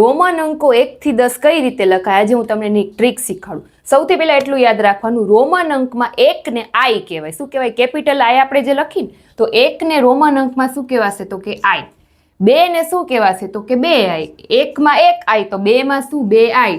Roman અંકો એકથી દસ કઈ રીતે લખાય? આજે હું તમને ટ્રીક શીખવાડું. સૌથી પહેલા એટલું યાદ રાખવાનું, રોમન અંકમાં એકને આઈ કહેવાય. શું કહેવાય? કેપિટલ આઈ આપણે જે લખીને, તો એકને રોમન અંકમાં શું કહેવાશે? તો કે આઈ. બે ને શું કહેવાશે? તો કે બે આઈ. એકમાં એક આઈ, તો બેમાં શું? બે આઈ.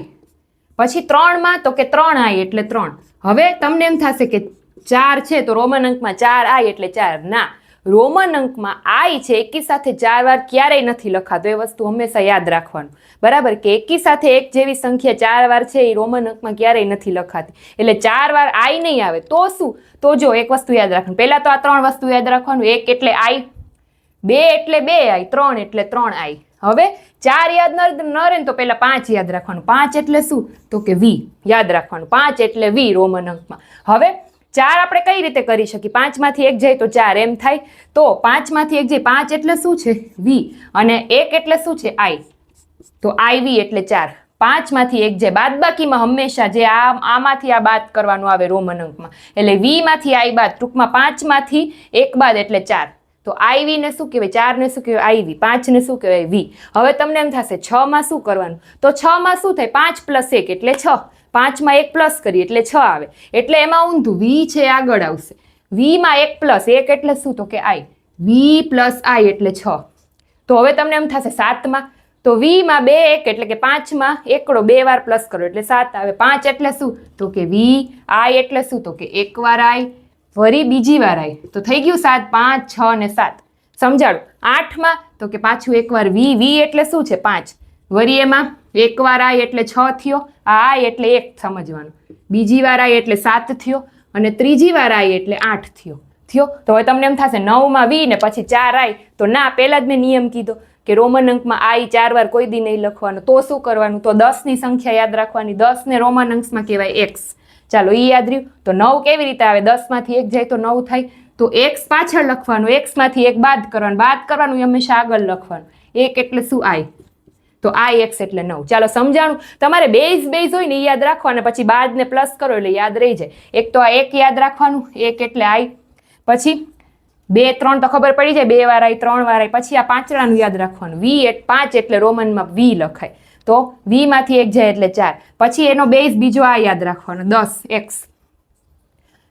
પછી ત્રણમાં, તો કે ત્રણ આઈ એટલે ત્રણ. હવે તમને એમ થશે કે ચાર છે, તો રોમન અંકમાં ચાર આઈ એટલે ચાર. ના. રોમન અંકમાં આઈ છે, એકી સાથે ચાર વાર ક્યારેય નથી લખાતો, એ વસ્તુ હંમેશા યાદ રાખવાનું. બરાબર કે એકી સાથે એક જેવી સંખ્યા ચાર વાર છે, એ રોમન અંકમાં ક્યારેય નથી લખાતી. એટલે ચાર વાર આઈ નહીં આવે, તો શું? તો જો એક વસ્તુ યાદ રાખવાનું. પહેલાં તો આ ત્રણ વસ્તુ યાદ રાખવાનું, એક એટલે આઈ, બે એટલે બે આઈ, ત્રણ એટલે ત્રણ આઈ. હવે ચાર યાદ ન રહે તો પહેલાં પાંચ યાદ રાખવાનું. પાંચ એટલે શું? તો કે વી, યાદ રાખવાનું. પાંચ એટલે વી રોમન અંકમાં. હવે ચાર આપણે કઈ રીતે કરી શકીએ? પાંચમાંથી એક જાય તો ચાર, એમ થાય? તો પાંચમાંથી એક જાય, પાંચ એટલે શું છે? વી. અને એક એટલે શું છે? આઈ. તો આઈ વી એટલે ચાર. પાંચમાંથી એક જાય. બાદબાકીમાં હંમેશા જે આ આમાંથી આ બાદ કરવાનું આવે રોમન અંકમાં. એટલે વીમાંથી આઈ બાદ, ટૂંકમાં પાંચમાંથી એક બાદ એટલે ચાર. તો આઈવી ને શું કહેવાય? ચારને શું કહેવાય? આઈવી પાંચને શું કહેવાય? વી. હવે તમને એમ થશે છમાં શું કરવાનું? તો છમાં શું થાય? પાંચ પ્લસ એક એટલે છ. પાંચમાં એક પ્લસ કરીએ એટલે છ આવે. એટલે એમાં ઊંધું વી છે આગળ આવશે. વીમાં એક પ્લસ એક એટલે શું? તો કે આઈ વી પ્લસ આઈ એટલે છ. તો હવે તમને એમ થશે સાતમાં. તો વીમાં બે એક, એટલે કે પાંચમાં, એકડો બે વાર પ્લસ કરો, એટલે સાત આવે. પાંચ એટલે શું? તો કે વી આઈ એટલે શું? તો કે એક વાર આઈ વરી બીજી વાર આઈ તો થઈ ગયું સાત, પાંચ, છ ને સાત. સમજાડું આઠમાં, તો કે પાછું એકવાર વી વી એટલે શું છે? પાંચ. વરી એમાં એકવાર આય એટલે છ થયો, આ આય એટલે એક સમજવાનું. બીજી વાર આય એટલે સાત થયો, અને ત્રીજી વાર આય એટલે આઠ થયો. થયો? તો હવે તમને એમ થશે, નવમાં વી ને પછી ચાર આય. તો ના, પહેલાં જ મેં નિયમ કીધો કે રોમન અંકમાં આઈ ચાર વાર કોઈ દી નહીં લખવાનું. તો શું કરવાનું? તો દસની સંખ્યા યાદ રાખવાની. દસને રોમન અંકમાં કહેવાય એક્સ ચાલો એ યાદ રહ્યું. તો નવ કેવી રીતે આવે? દસમાંથી એક જાય તો નવ થાય. તો એક્સ પાછળ લખવાનું. એક્સમાંથી એક બાદ કરવાનું. બાદ કરવાનું હંમેશા આગળ લખવાનું. એક એટલે શું આઈ તો આ એક્સ એટલે નવ. ચાલો સમજાણું. તમારે બેઝ બેઝ હોય ને એ યાદ રાખવાના પછી બાદ ને પ્લસ કરો એટલે યાદ રહી જાય. એક તો આ એક યાદ રાખવાનું, એક એટલે આઈ પછી બે, ત્રણ તો ખબર પડી જાય. બે વાર આઈ ત્રણ વાર આઈ પછી આ પાંચડાનું યાદ રાખવાનું. વી એટ પાંચ એટલે રોમનમાં વી લખાય. તો વીમાંથી એક જાય એટલે ચાર. પછી એનો બેઝ બીજો આ યાદ રાખવાનો. દસ એક્સ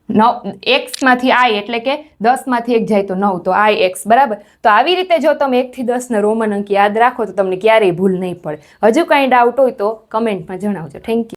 નવ એક્સમાંથી આઈ એટલે કે દસમાંથી એક જાય તો નવ, તો આઈ એક્સ, બરાબર? તો આવી રીતે જો તમે એકથી દસના રોમન અંક યાદ રાખો તો તમને ક્યારેય ભૂલ નહીં પડે. હજુ કાંઈ ડાઉટ હોય તો કમેન્ટમાં જણાવજો. Thank you